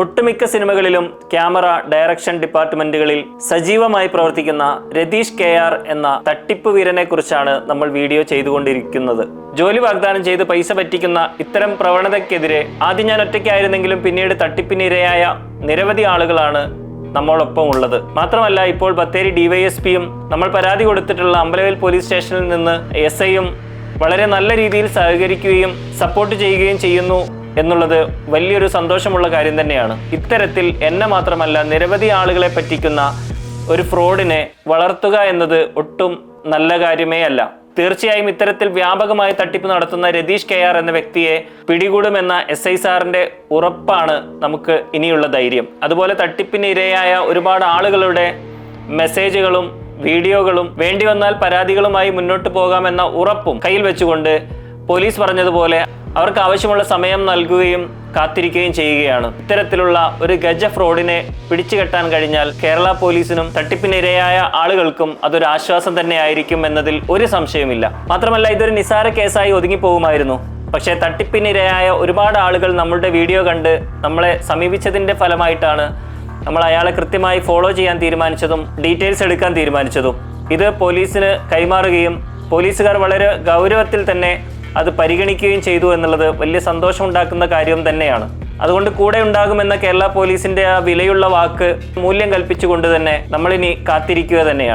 ഒട്ടുമിക്ക സിനിമകളിലും camera direction ഡിപ്പാർട്ട്മെന്റുകളിൽ സജീവമായി പ്രവർത്തിക്കുന്ന രതീഷ് കെ ആർ എന്ന തട്ടിപ്പ് വീരനെ കുറിച്ചാണ് നമ്മൾ വീഡിയോ ചെയ്തുകൊണ്ടിരിക്കുന്നത്. ജോലി വാഗ്ദാനം ചെയ്ത് പൈസ പറ്റിക്കുന്ന ഇത്തരം പ്രവണതയ്ക്കെതിരെ ആദ്യം ഞാൻ ഒറ്റയ്ക്കായിരുന്നെങ്കിലും പിന്നീട് തട്ടിപ്പിനിരയായ നിരവധി ആളുകളാണ് നമ്മോടൊപ്പം ഉള്ളത് മാത്രമല്ല ഇപ്പോൾ ബത്തേരി ഡിവൈഎസ്പിയും നമ്മൾ പരാതി കൊടുത്തിട്ടുള്ള അമ്പലവേൽ പോലീസ് സ്റ്റേഷനിൽ നിന്ന് എസ് ഐയും വളരെ നല്ല രീതിയിൽ സഹകരിക്കുകയും സപ്പോർട്ട് ചെയ്യുകയും ചെയ്യുന്നു എന്നുള്ളത് വലിയൊരു സന്തോഷമുള്ള കാര്യം തന്നെയാണ്. ഇത്തരത്തിൽ എന്നെ മാത്രമല്ല നിരവധി ആളുകളെ പറ്റിക്കുന്ന ഒരു ഫ്രോഡിനെ വളർത്തുക എന്നത് ഒട്ടും നല്ല കാര്യമേ അല്ല. തീർച്ചയായും ഇത്തരത്തിൽ വ്യാപകമായി തട്ടിപ്പ് നടത്തുന്ന രതീഷ് കെ ആർ എന്ന വ്യക്തിയെ പിടികൂടുമെന്ന എസ് ഐ സാറിന്റെ ഉറപ്പാണ് നമുക്ക് ഇനിയുള്ള ധൈര്യം. അതുപോലെ തട്ടിപ്പിന് ഇരയായ ഒരുപാട് ആളുകളുടെ മെസ്സേജുകളും വീഡിയോകളും വേണ്ടി വന്നാൽ പരാതികളുമായി മുന്നോട്ട് പോകാമെന്ന ഉറപ്പും കയ്യിൽ വെച്ചുകൊണ്ട് പോലീസ് പറഞ്ഞതുപോലെ അവർക്ക് ആവശ്യമുള്ള സമയം നൽകുകയും കാത്തിരിക്കുകയും ചെയ്യുകയാണ്. ഇത്തരത്തിലുള്ള ഒരു ഗജ ഫ്രോഡിനെ പിടിച്ചുകെട്ടാൻ കഴിഞ്ഞാൽ കേരള പോലീസിനും തട്ടിപ്പിനിരയായ ആളുകൾക്കും അതൊരു ആശ്വാസം തന്നെ ആയിരിക്കും എന്നതിൽ ഒരു സംശയമില്ല മാത്രമല്ല ഇതൊരു നിസാര കേസായി ഒതുങ്ങിപ്പോകുമായിരുന്നു. പക്ഷേ തട്ടിപ്പിനിരയായ ഒരുപാട് ആളുകൾ നമ്മളുടെ വീഡിയോ കണ്ട് നമ്മളെ സമീപിച്ചതിന്റെ ഫലമായിട്ടാണ് നമ്മൾ അയാളെ കൃത്യമായി ഫോളോ ചെയ്യാൻ തീരുമാനിച്ചതും ഡീറ്റെയിൽസ് എടുക്കാൻ തീരുമാനിച്ചതും. ഇത് പോലീസിന് കൈമാറുകയും പോലീസുകാർ വളരെ ഗൗരവത്തിൽ തന്നെ അത് പരിഗണിക്കുകയും ചെയ്തു എന്നുള്ളത് വലിയ സന്തോഷമുണ്ടാക്കുന്ന കാര്യം തന്നെയാണ്. അതുകൊണ്ട് കൂടെ ഉണ്ടാകുമെന്ന കേരള പോലീസിന്റെ ആ വിലയുള്ള വാക്ക് മൂല്യം കൽപ്പിച്ചുകൊണ്ട് തന്നെ നമ്മളിനി കാത്തിരിക്കുക തന്നെയാണ്.